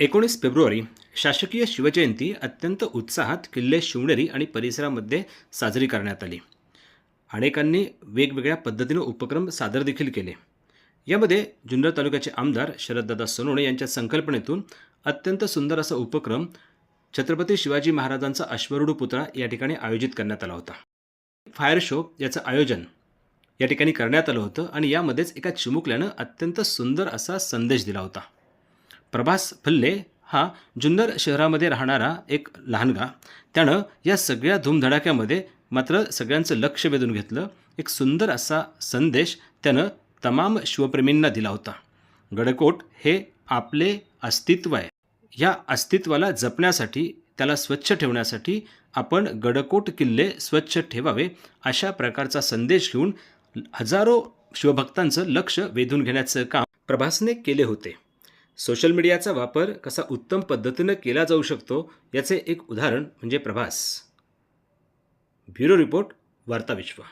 एकोणीस फेब्रुवारी शासकीय शिवजयंती अत्यंत उत्साहात किल्ले शिवनेरी आणि परिसरामध्ये साजरी करण्यात आली. अनेकांनी वेगवेगळ्या पद्धतीनं उपक्रम सादर देखील केले. यामध्ये जुन्नर तालुक्याचे आमदार शरददादा सोनवणे यांच्या संकल्पनेतून अत्यंत सुंदर असा उपक्रम छत्रपती शिवाजी महाराजांचा अश्वरूढ पुतळा या ठिकाणी आयोजित करण्यात आला होता. फायर शो याचं आयोजन या ठिकाणी करण्यात आलं होतं आणि यामध्येच एका चिमुकल्यानं अत्यंत सुंदर असा संदेश दिला होता. प्रभास फल्ले हा जुन्नर शहरामध्ये राहणारा एक लहानगा. त्यानं या सगळ्या धूमधडाक्यामध्ये मात्र सगळ्यांचं लक्ष वेधून घेतलं. एक सुंदर असा संदेश त्यानं तमाम शिवप्रेमींना दिला होता. गडकोट हे आपले अस्तित्व आहे. या अस्तित्वाला जपण्यासाठी त्याला स्वच्छ ठेवण्यासाठी आपण गडकोट किल्ले स्वच्छ ठेवावे अशा प्रकारचा संदेश घेऊन हजारो शिवभक्तांचं लक्ष वेधून घेण्याचं काम प्रभासने केले होते. सोशल मीडियाचा वापर कसा उत्तम पद्धतीनं केला जाऊ शकतो याचे एक उदाहरण म्हणजे प्रभास. ब्युरो रिपोर्ट वार्ता विश्व